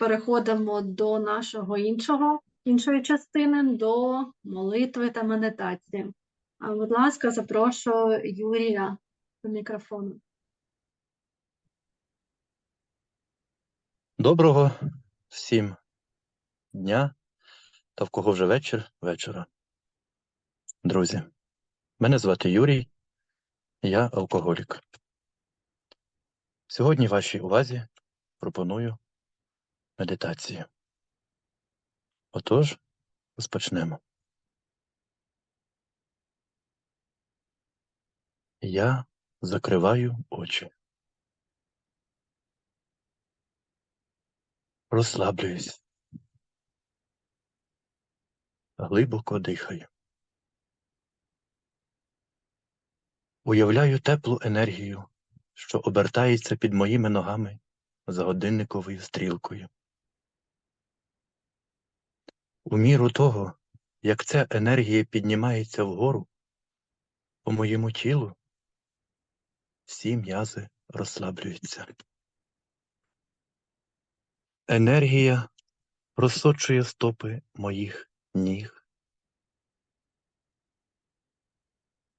переходимо до нашого іншого, іншої частини, до молитви та медитації. А, Будь ласка, запрошую Юрія до мікрофону. Доброго всім дня та в кого вже вечір вечора. Друзі, мене звати Юрій, я алкоголік. Сьогодні вашій увазі пропоную медитацію. Отож, розпочнемо. Я закриваю очі. Розслаблююсь. Глибоко дихаю. Уявляю теплу енергію, що обертається під моїми ногами за годинниковою стрілкою. У міру того, як ця енергія піднімається вгору, по моєму тілу всі м'язи розслаблюються. Енергія розсочує стопи моїх ніг,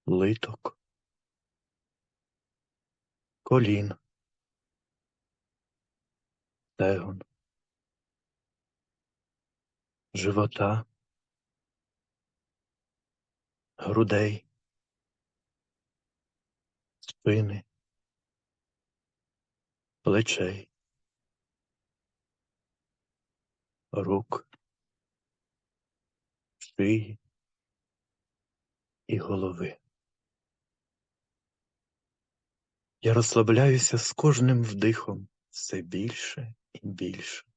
литок, колін, стегон, живота, грудей, спини, плечей. рук, шиї і голови. Я розслабляюся з кожним вдихом все більше і більше.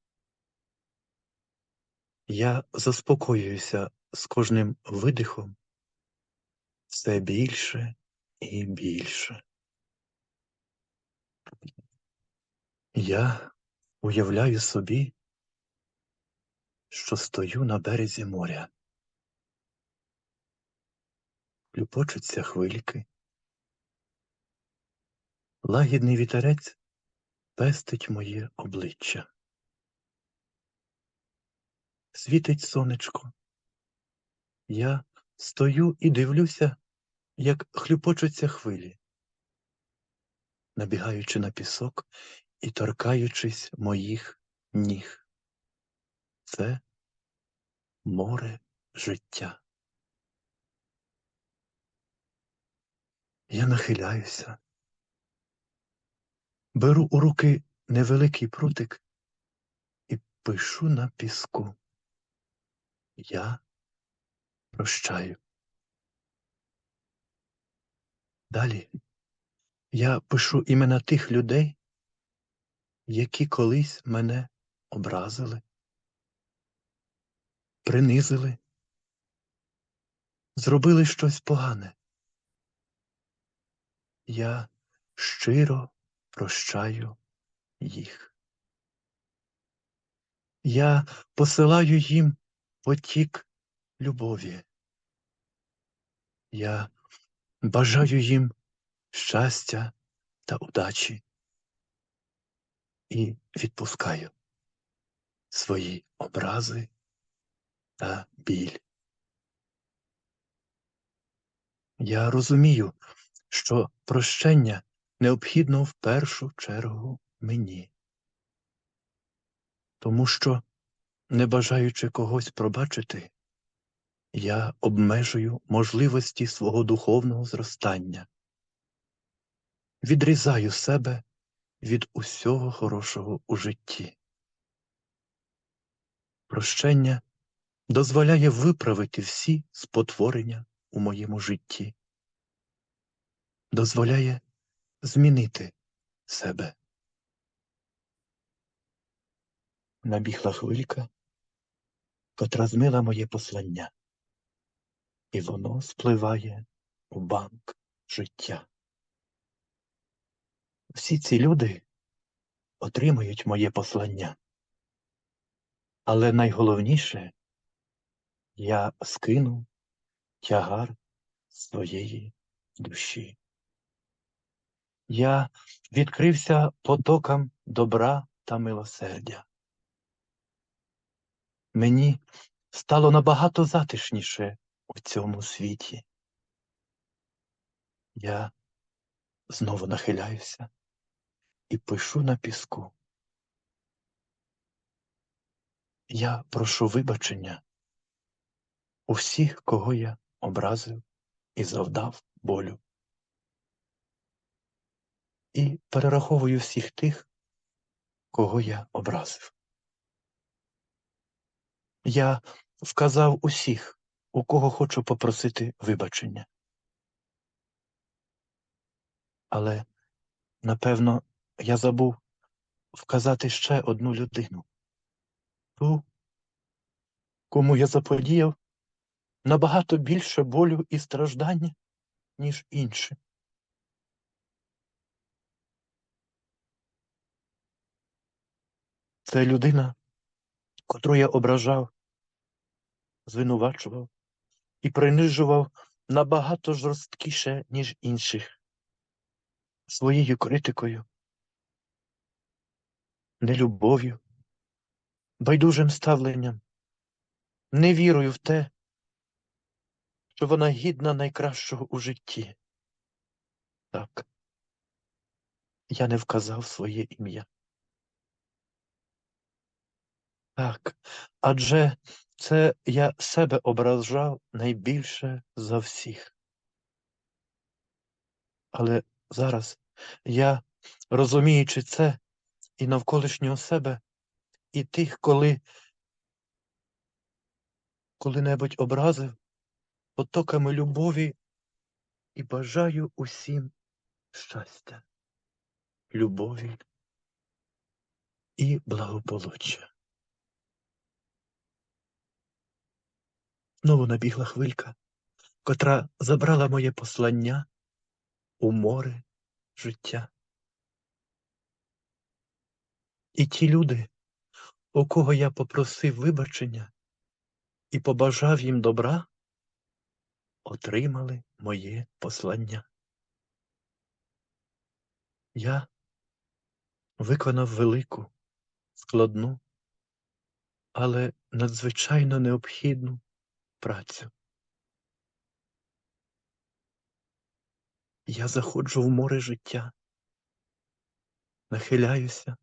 Я заспокоююся з кожним видихом все більше і більше. Я уявляю собі, що стою на березі моря. Люпочуться хвильки. Лагідний вітерець пестить моє обличчя. Світить сонечко. Я стою і дивлюся, як хлюпочуться хвилі, набігаючи на пісок і торкаючись моїх ніг. Це море життя. Я нахиляюся, беру у руки невеликий прутик і пишу на піску. Я прощаю. Далі я пишу імена тих людей, які колись мене образили принизили, зробили щось погане. Я щиро прощаю їх. Я посилаю їм потік любові. Я бажаю їм щастя та удачі і відпускаю свої образи та біль. Я розумію, що прощення необхідно в першу чергу мені, тому що, не бажаючи когось пробачити, я обмежую можливості свого духовного зростання, відрізаю себе від усього хорошого у житті. Прощення дозволяє виправити всі спотворення у моєму житті, дозволяє змінити себе. Набігла хвилька, котра змила моє послання, і воно спливає у банк життя. Всі ці люди отримують моє послання. Але найголовніше я скинув тягар своєї душі. Я відкрився потокам добра та милосердя. Мені стало набагато затишніше у цьому світі. Я знову нахиляюся і пишу на піску. Я прошу вибачення у всіх, кого я образив і завдав болю. І перераховую всіх тих, кого я образив. Я вказав усіх, у кого хочу попросити вибачення. Але, напевно, я забув вказати ще одну людину. Ту, кому я заподіяв набагато більше болю і страждання, ніж інші. Це людина, котру я ображав, звинувачував і принижував набагато жорсткіше, ніж інших, своєю критикою, нелюбов'ю, байдужим ставленням, невірою в те, що вона гідна найкращого у житті. Так, я не вказав своє ім'я. Так, адже це я себе ображав найбільше за всіх. Але зараз я, розуміючи це і навколишнього себе, і тих, коли коли-небудь образив, потоками любові і бажаю усім щастя, любові і благополуччя. Знову набігла хвилька, котра забрала моє послання у море життя. І ті люди, у кого я попросив вибачення і побажав їм добра, отримали моє послання. Я виконав велику, складну, але надзвичайно необхідну працю. Я заходжу в море життя, нахиляюся,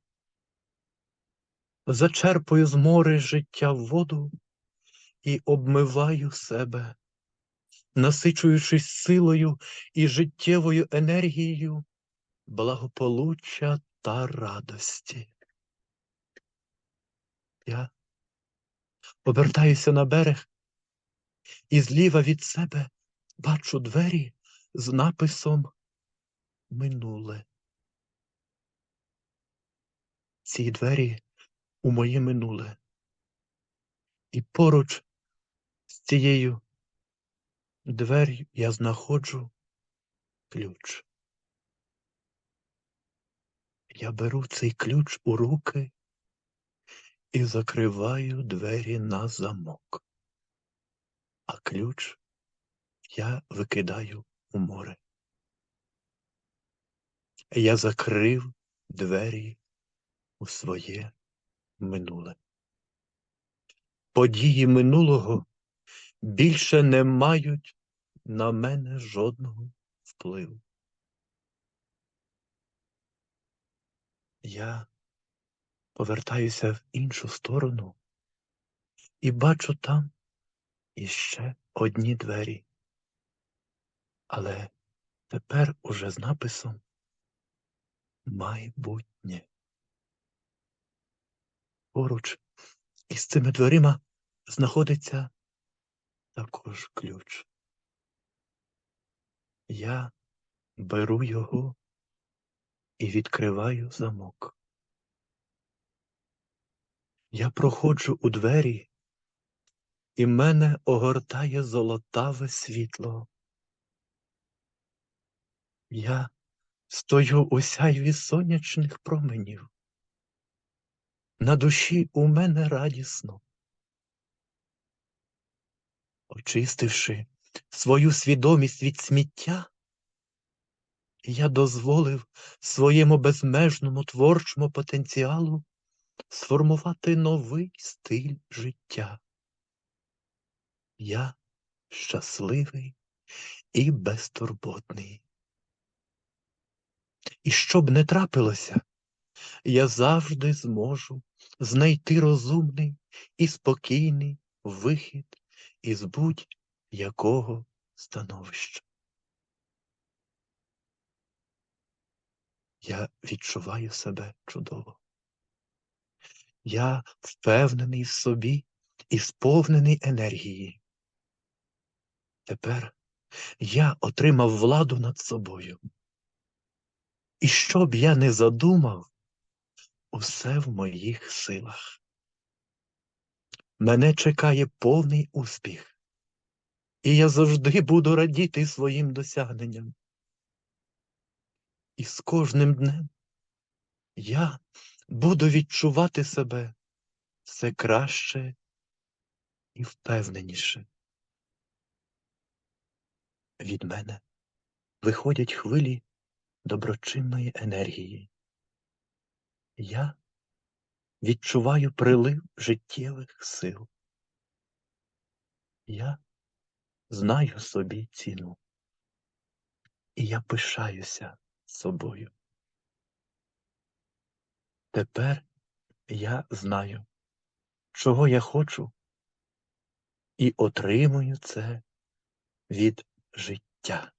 зачерпую з море життя воду і обмиваю себе, насичуючись силою і життєвою енергією благополуччя та радості. Я обертаюся на берег і зліва від себе бачу двері з написом Минуле. Ці двері у моє минуле. І поруч з цією двер'ю я знаходжу ключ. Я беру цей ключ у руки і закриваю двері на замок, а ключ я викидаю у море. Я закрив двері у своє минуле. Події минулого більше не мають на мене жодного впливу. Я повертаюся в іншу сторону і бачу там іще одні двері. Але тепер уже з написом майбутнє. Поруч із цими дверима знаходиться також ключ. Я беру його і відкриваю замок. Я проходжу у двері, і мене огортає золотаве світло. Я стою у сяйві сонячних променів. На душі у мене радісно. Очистивши свою свідомість від сміття, я дозволив своєму безмежному творчому потенціалу сформувати новий стиль життя. Я щасливий і безтурботний. І що б не трапилося, я завжди зможу знайти розумний і спокійний вихід із будь-якого становища. Я відчуваю себе чудово. Я впевнений в собі і сповнений енергії. Тепер я отримав владу над собою. І що б я не задумав, усе в моїх силах. Мене чекає повний успіх, і я завжди буду радіти своїм досягненням. І з кожним днем я буду відчувати себе все краще і впевненіше. Від мене виходять хвилі доброчинної енергії. Я відчуваю прилив життєвих сил. Я знаю собі ціну. І я пишаюся собою. Тепер я знаю, чого я хочу, і отримую це від життя.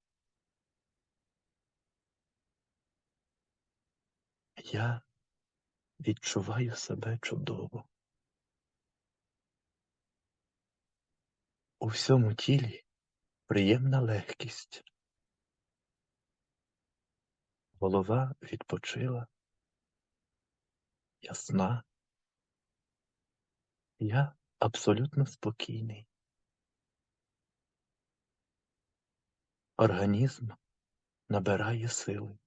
Я відчуваю себе чудово. У всьому тілі приємна легкість. Голова відпочила, ясна. Я абсолютно спокійний. Організм набирає сили.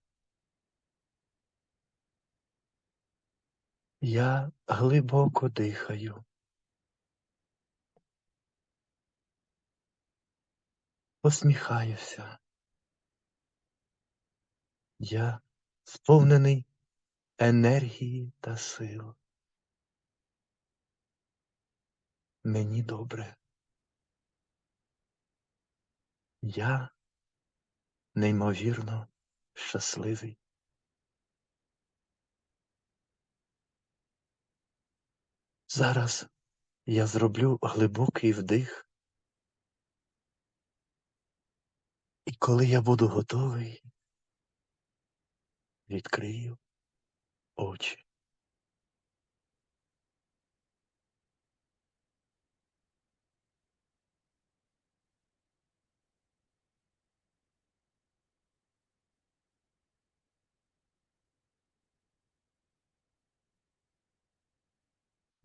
Я глибоко дихаю. Посміхаюся. Я сповнений енергії та сил. Мені добре. Я неймовірно щасливий. Зараз я зроблю глибокий вдих. І коли я буду готовий, відкрию очі.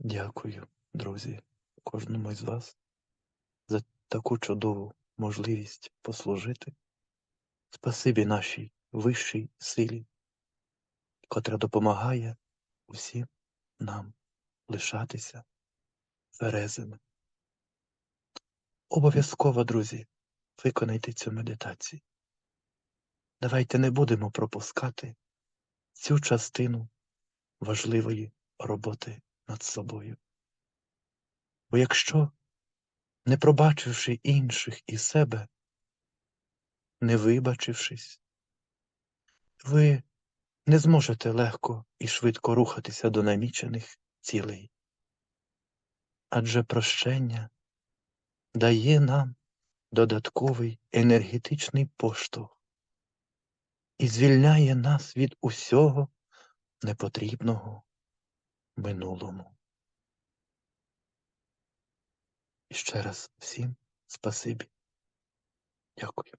Дякую, друзі, кожному із вас за таку чудову можливість послужити. Спасибі нашій вищій силі, котра допомагає усім нам лишатися тверезими. Обов'язково, друзі, виконайте цю медитацію. Давайте не будемо пропускати цю частину важливої роботи над собою. Бо якщо, не пробачивши інших і себе, не вибачившись, ви не зможете легко і швидко рухатися до намічених цілей. Адже прощення дає нам додатковий енергетичний поштовх і звільняє нас від усього непотрібного минулому. І ще раз всім спасибі. Дякую.